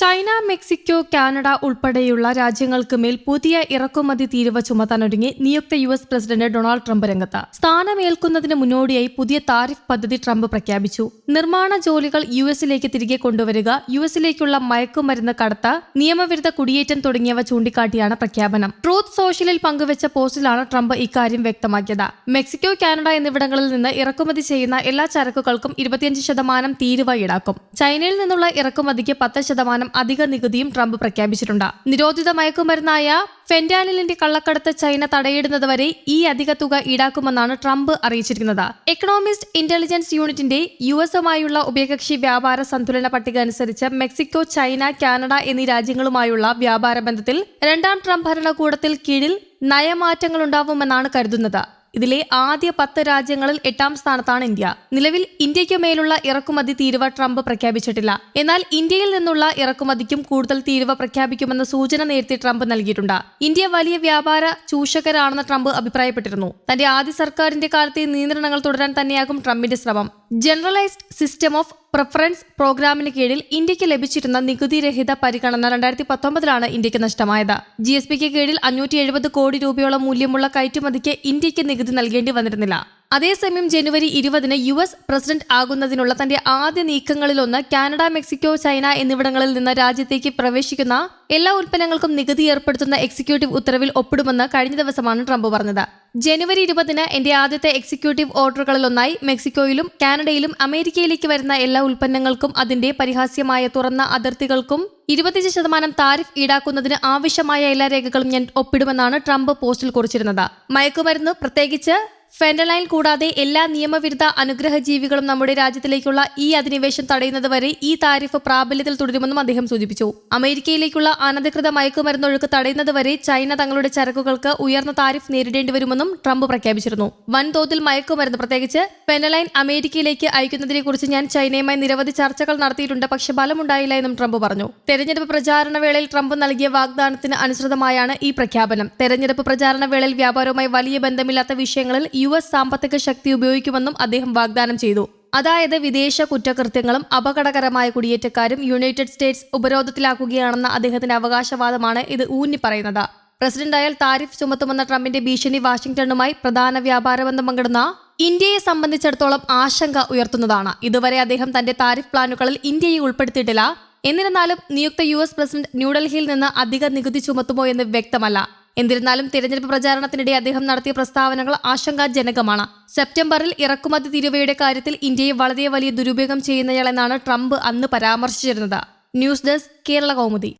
China Mexico Canada ഉൾപ്പെടെയുള്ള രാജ്യങ്ങൾക്ക് മേൽ പുതിയ ഇറക്കുമതി തീരുവ ചുമത്താനൊരുങ്ങി നിയുക്ത U S president Donald Trump രംഗത്ത്. സ്ഥാനമേൽക്കുന്നതിന് മുന്നോടിയായി പുതിയ താരിഫ് പദ്ധതി ട്രംപ് പ്രഖ്യാപിച്ചു. നിർമ്മാണ ജോലികൾ യു എസിലേക്ക് തിരികെ കൊണ്ടുവരിക യു എസിലേക്കുള്ള മയക്കുമരുന്ന് കടത്ത നിയമവിരുദ്ധ കുടിയേറ്റം തുടങ്ങിയവ ചൂണ്ടിക്കാട്ടിയാണ് പ്രഖ്യാപനം. ട്രൂത്ത് സോഷ്യലിൽ പങ്കുവച്ച പോസ്റ്റിലാണ് ട്രംപ് ഇക്കാര്യം വ്യക്തമാക്കിയത്. മെക്സിക്കോ കാനഡ എന്നിവിടങ്ങളിൽ നിന്ന് ഇറക്കുമതി ചെയ്യുന്ന എല്ലാ ചരക്കുകൾക്കും ഇരുപത്തിയഞ്ച് ശതമാനം തീരുവ ഈടാക്കും. ചൈനയിൽ നിന്നുള്ള ഇറക്കുമതിക്ക് പത്ത് ശതമാനം അധിക നികുതിയും ട്രംപ് പ്രഖ്യാപിച്ചിട്ടുണ്ട്. നിരോധിത മയക്കുമരുന്നായ ഫെന്റാനിലിന്റെ കള്ളക്കടത്ത് ചൈന തടയിടുന്നത് വരെ ഈ അധിക തുക ഈടാക്കുമെന്നാണ് ട്രംപ് അറിയിച്ചിരിക്കുന്നത്. എക്കണോമിസ്റ്റ് ഇന്റലിജൻസ് യൂണിറ്റിന്റെ യു എസുമായുള്ള ഉഭയകക്ഷി വ്യാപാര സന്തുലന പട്ടിക അനുസരിച്ച് മെക്സിക്കോ ചൈന കാനഡ എന്നീ രാജ്യങ്ങളുമായുള്ള വ്യാപാര ബന്ധത്തിൽ രണ്ടാം ട്രംപ് ഭരണകൂടത്തിൽ കീഴിൽ നയമാറ്റങ്ങളുണ്ടാവുമെന്നാണ് കരുതുന്നത്. ഇതിലെ ആദ്യ പത്ത് രാജ്യങ്ങളിൽ എട്ടാം സ്ഥാനത്താണ് ഇന്ത്യ. നിലവിൽ ഇന്ത്യയ്ക്ക് മേലുള്ള ഇറക്കുമതി തീരുവ ട്രംപ് പ്രഖ്യാപിച്ചിട്ടില്ല. എന്നാൽ ഇന്ത്യയിൽ നിന്നുള്ള ഇറക്കുമതിക്കും കൂടുതൽ തീരുവ പ്രഖ്യാപിക്കുമെന്ന സൂചന നേരത്തെ ട്രംപ് നൽകിയിട്ടുണ്ട്. ഇന്ത്യ വലിയ വ്യാപാര ചൂഷകരാണെന്ന് ട്രംപ് അഭിപ്രായപ്പെട്ടിരുന്നു. തന്റെ ആദ്യ സർക്കാരിന്റെ കാലത്തെ നിയന്ത്രണങ്ങൾ തുടരാൻ തന്നെയാകും ട്രംപിന്റെ ശ്രമം. ജനറലൈസ്ഡ് സിസ്റ്റം ഓഫ് പ്രിഫറൻസ് പ്രോഗ്രാമിന് കീഴിൽ ഇന്ത്യയ്ക്ക് ലഭിച്ചിരുന്ന നികുതിരഹിത പരിഗണന രണ്ടായിരത്തി പത്തൊമ്പതിലാണ് ഇന്ത്യയ്ക്ക് നഷ്ടമായത് ജി എസ് പിക്ക് കീഴിൽ അഞ്ഞൂറ്റി എഴുപത് കോടി രൂപയോളം മൂല്യമുള്ള കയറ്റുമതിക്ക് ഇന്ത്യയ്ക്ക് നികുതി നൽകേണ്ടി വന്നിരുന്നില്ല. അതേസമയം ജനുവരി ഇരുപതിന് യു എസ് പ്രസിഡന്റ് ആകുന്നതിനുള്ള തന്റെ ആദ്യ നീക്കങ്ങളിലൊന്ന് കാനഡ മെക്സിക്കോ ചൈന എന്നിവിടങ്ങളിൽ നിന്ന് രാജ്യത്തേക്ക് പ്രവേശിക്കുന്ന എല്ലാ ഉൽപ്പന്നങ്ങൾക്കും നികുതി ഏർപ്പെടുത്തുന്ന എക്സിക്യൂട്ടീവ് ഉത്തരവിൽ ഒപ്പിടുമെന്ന് കഴിഞ്ഞ ദിവസമാണ് ട്രംപ് പറഞ്ഞത്. ജനുവരി ഇരുപതിന് എന്റെ ആദ്യത്തെ എക്സിക്യൂട്ടീവ് ഓർഡറുകളിലൊന്നായി മെക്സിക്കോയിലും കാനഡയിലും അമേരിക്കയിലേക്ക് വരുന്ന എല്ലാ ഉൽപ്പന്നങ്ങൾക്കും അതിന്റെ പരിഹാസ്യമായ തുറന്ന അതിർത്തികൾക്കും ഇരുപത്തിയഞ്ച് ശതമാനം താരിഫ് ഈടാക്കുന്നതിന് ആവശ്യമായ എല്ലാ രേഖകളും ഞാൻ ഒപ്പിടുമെന്നാണ് ട്രംപ് പോസ്റ്റിൽ കുറിച്ചിരുന്നത്. മയക്കുമരുന്ന് പ്രത്യേകിച്ച് ഫെൻഡലൈൻ കൂടാതെ എല്ലാ നിയമവിരുദ്ധ അനുഗ്രഹ ജീവികളും നമ്മുടെ രാജ്യത്തിലേക്കുള്ള ഈ അധിനിവേശം തടയുന്നതുവരെ ഈ താരിഫ് പ്രാബല്യത്തിൽ തുടരുമെന്നും അദ്ദേഹം സൂചിപ്പിച്ചു. അമേരിക്കയിലേക്കുള്ള അനധികൃത മയക്കുമരുന്നൊഴുക്ക് തടയുന്നതുവരെ ചൈന തങ്ങളുടെ ചരക്കുകൾക്ക് ഉയർന്ന താരിഫ് നേരിടേണ്ടി വരുമെന്നും ട്രംപ് പ്രഖ്യാപിച്ചിരുന്നു. വൻതോതിൽ മയക്കുമരുന്ന് പ്രത്യേകിച്ച് ഫെനലൈൻ അമേരിക്കയിലേക്ക് അയക്കുന്നതിനെക്കുറിച്ച് ഞാൻ ചൈനയുമായി നിരവധി ചർച്ചകൾ നടത്തിയിട്ടുണ്ട് പക്ഷെ ഫലമുണ്ടായില്ല എന്നും ട്രംപ് പറഞ്ഞു. തെരഞ്ഞെടുപ്പ് പ്രചാരണ വേളയിൽ ട്രംപ് നൽകിയ വാഗ്ദാനത്തിന് അനുസൃതമായാണ് ഈ പ്രഖ്യാപനം. തെരഞ്ഞെടുപ്പ് പ്രചാരണ വേളയിൽ വ്യാപാരവുമായി വലിയ ബന്ധമില്ലാത്ത വിഷയങ്ങളിൽ യു എസ് സാമ്പത്തിക ശക്തി ഉപയോഗിക്കുമെന്നും അദ്ദേഹം വാഗ്ദാനം ചെയ്തു. അതായത് വിദേശ കുറ്റകൃത്യങ്ങളും അപകടകരമായ കുടിയേറ്റക്കാരും യുണൈറ്റഡ് സ്റ്റേറ്റ്സ് ഉപരോധത്തിലാക്കുകയാണെന്ന അദ്ദേഹത്തിന്റെ അവകാശവാദമാണ് ഇത് ഊന്നി പറയുന്നത് പ്രസിഡന്റായാൽ താരിഫ് ചുമത്തുമെന്ന ട്രംപിന്റെ ഭീഷണി വാഷിംഗ്ടണുമായി പ്രധാന വ്യാപാര ബന്ധം പങ്കിടുന്ന ഇന്ത്യയെ സംബന്ധിച്ചിടത്തോളം ആശങ്ക ഉയർത്തുന്നതാണ്. ഇതുവരെ അദ്ദേഹം തന്റെ താരിഫ് പ്ലാനുകളിൽ ഇന്ത്യയെ ഉൾപ്പെടുത്തിയിട്ടില്ല. എന്നിരുന്നാലും നിയുക്ത യു എസ് പ്രസിഡന്റ് ന്യൂഡൽഹിയിൽ നിന്ന് അധിക നികുതി ചുമത്തുമോ എന്ന് വ്യക്തമല്ല. എന്നിരുന്നാലും തിരഞ്ഞെടുപ്പ് പ്രചാരണത്തിനിടെ അദ്ദേഹം നടത്തിയ പ്രസ്താവനകൾ ആശങ്കാജനകമാണ്. സെപ്റ്റംബറിൽ ഇറക്കുമതി തീരുവയുടെ കാര്യത്തിൽ ഇന്ത്യയെ വളരെ വലിയ ദുരുപയോഗം ചെയ്യുന്നയാളെന്നാണ് ട്രംപ് അന്ന് പരാമർശിച്ചിരുന്നത്. News desk Kerala Kaumudi.